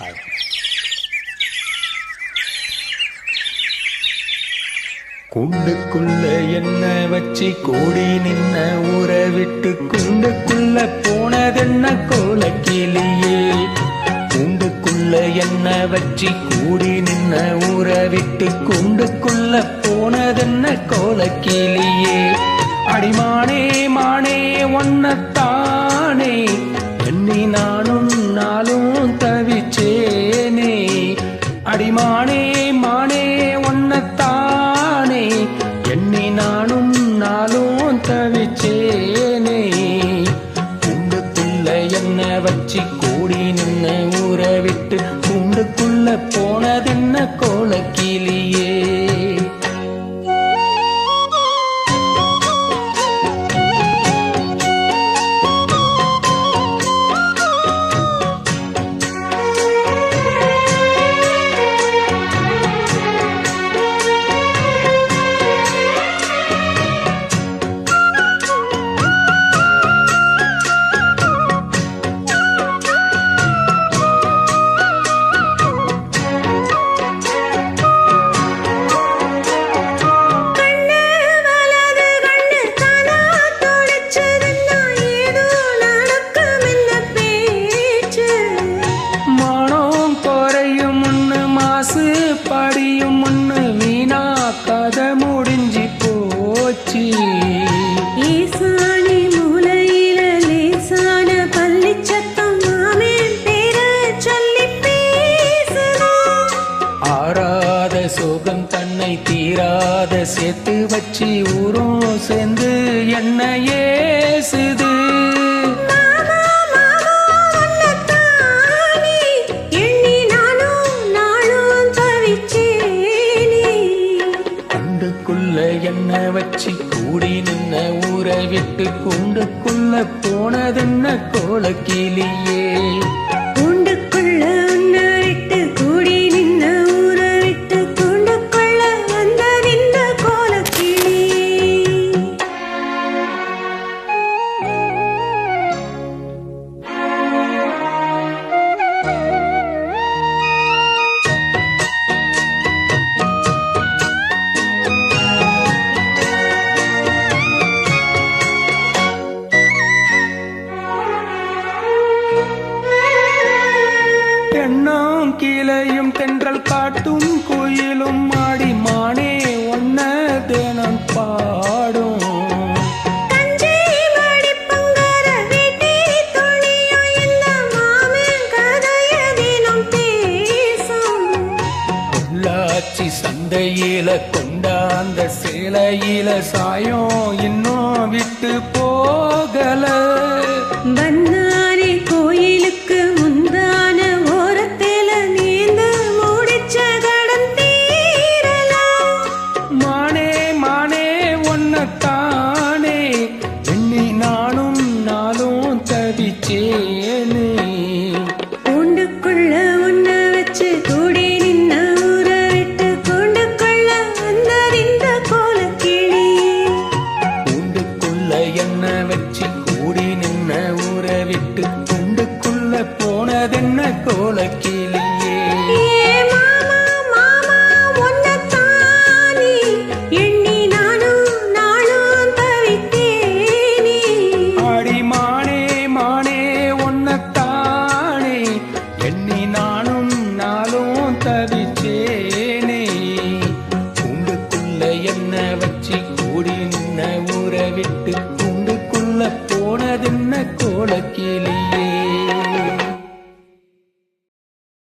Bye. கூண்டுக்குள்ள என்ன வச்சு கூடி நின்ன ஊரை விட்டு குண்டுக்குள்ள போனதென்ன கோலக்கிளியே? கூண்டுக்குள்ள என்ன வச்சு கூடி நின்ன ஊரை விட்டு குண்டுக்குள்ள போனதென்ன கோலக்கிளியே? அடிமானே மானே ஒன்னத்தானே. எண்ணி நானும் நாளும் தவி அடிமானே மானே ஒன்னத்தானே எண்ணி நானும் நாளும் தவிச்சேனே. கூண்டுக்குள்ள என்ன வச்சு கூடி நின்ன ஊற விட்டு கூண்டுக்குள்ள போ முடிஞ்சு போச்சு. ஈசானி மூலையில லேசான பள்ளிச்சத்தம் மாமேன் பேர சொல்லி ஆறாத சோகம் தன்னை தீராத சேர்த்து வச்சு ஊரும் சேர்ந்து என்ன ஏசுது. கூடி நின்ன ஊரை விட்டு குண்டுக்குள்ள போனதென்ன கோலக்கிளியே? உள்ளாச்சி சந்தையில கொண்டாந்த சேலையில சாயம் இன்னும் விட்டு போகல. போனதென்ன கோலக்கிளியே